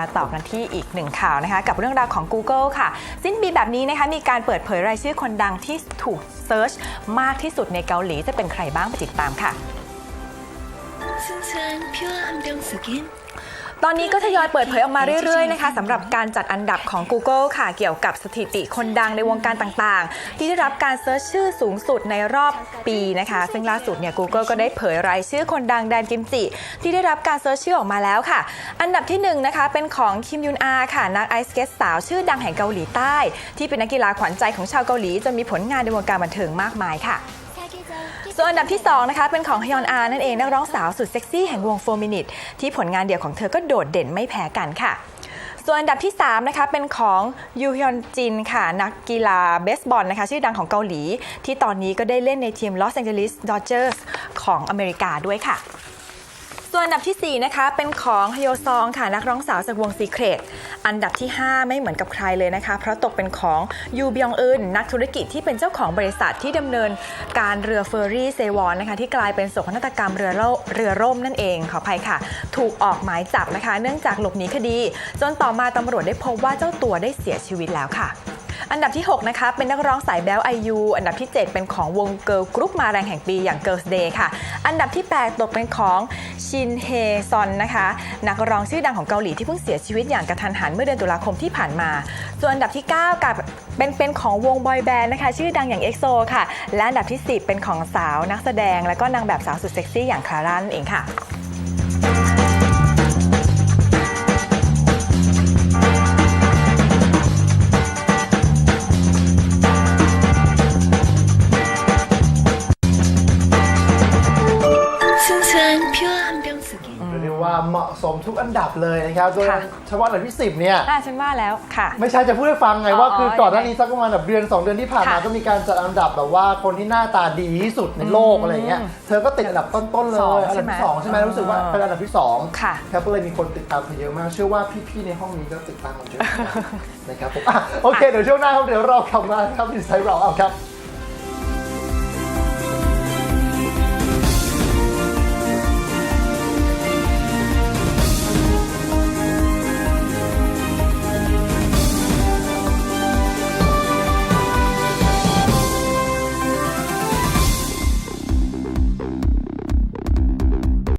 มาต่อกันที่อีกหนึ่งข่าวนะคะ กับเรื่องราวของ Google ค่ะ สิ้นปีแบบนี้นะคะ มีการเปิดเผยรายชื่อคนดังที่ถูกเซิร์ชมากที่สุดในเกาหลีจะเป็นใครบ้างไปติดตามค่ะ ตอนนี้ก็ทยอยเปิดเผยออกมาเรื่อยๆนะคะสำหรับการจัดอันดับของ Google ค่ะเกี่ยวกับสถิติคนดังในวงการต่างๆ ที่ได้รับการเซิร์ชชื่อสูงสุดในรอบปีนะคะ ซึ่งล่าสุดเนี่ย Google ก็ได้เผยรายชื่อคนดังแดนกิมจิ ที่ได้รับการเซิร์ชชื่อออกมาแล้วค่ะ อันดับที่1นนะคะเป็นของคิมยุนอาค่ะนักไอสเก็ตสาวชื่อดังแห่งเกาหลีใต้ ที่เป็นนักกีฬาขวัญใจของชาวเกาหลีจนมีผลงานในวงการบันเทิงมากมายค่ะ ส่วนอันดับที่ 2 นะคะ เป็นของฮยอนอานั่นเองนักร้องสาวสุดเซ็กซี่แห่งวง4 Minute ที่ผลงานเดี่ยวของเธอก็โดดเด่นไม่แพ้กันค่ะส่วนอันดับที่ 3 นะคะ เป็นของยูฮยอนจินค่ะ นักกีฬาเบสบอลนะคะ ชื่อดังของเกาหลี ที่ตอนนี้ก็ได้เล่นในทีมลอสแองเจลิสดอเจอร์สของอเมริกาด้วยค่ะ ส่วนอันดับทีสี่ 4 นะคะ เป็นของฮโอซองค่ะนักร้องสาวจากวง Secret อันดับที่ 5 ไม่เหมือนกับใครเลยนะคะ เพราะตกเป็นของยูบยองอึนนักธุรกิจที่เป็นเจ้าของบริษัทที่ดำเนินการเรือเฟอร์รี่เซวอนนะคะที่กลายเป็นโศกนาฏกรรมเรือล่มเรือร่มนั่นเองขออภัยค่ะ ถูกออกหมายจับนะคะ เนื่องจากหลบหนีคดี จนต่อมาตำรวจได้พบว่าเจ้าตัวได้เสียชีวิตแล้วค่ะ อันดับที่ 6 นะคะ เป็นนักร้องสายแบลไอยูอันดับที่ 7 เป็นของวงเกิร์ลกรุ๊ปมาแรงแห่งปีอย่าง Girls Day ค่ะ อันดับที่ 8 ตกเป็นของชินเฮซอนนะคะ นักร้องชื่อดังของเกาหลีที่เพิ่งเสียชีวิตอย่างกระทันหันเมื่อเดือนตุลาคมที่ผ่านมา ส่วนอันดับที่ 9กับเป็นเป็นของวงบอยแบนด์นะคะ ชื่อดังอย่าง EXO ค่ะ และอันดับที่ 10 เป็นของสาวนักแสดง และก็นางแบบสาวสุดเซ็กซี่อย่างคลาร่านั่นเองค่ะ เรียกว่าเหมาะสมทุกอันดับเลยนะครับโดยค่ะ เฉพาะอันดับที่10เนี่ย อ่าฉันว่าแล้วค่ะ ไม่ใช่จะพูดให้ฟังไงว่าอ๋อคือก่อนหน้านี้สักประมาณแบบเดือน 2 เดือนที่ผ่านมาค่ะก็มีการจัดอันดับแบบว่าคนที่หน้าตาดีที่สุดในโลกอะไรเงี้ยเธอก็ติดอันดับต้นๆเลสองยอันดับที่สองใช่ใช่ไหไหมมรู้สึกว่าอ๋อเป็นอันดับที่สองค่ะ ครับก็เลยมีคนติดตามเธอเยอะมากเชื่อว่าพี่ๆในห้องนี้ก็ติดตามเราเยอะนะครับผมอะโอเคเดี๋ยวช่วงหน้าครับเดี๋ยวเรากลับมาครับดีไซน์เราเอาครับ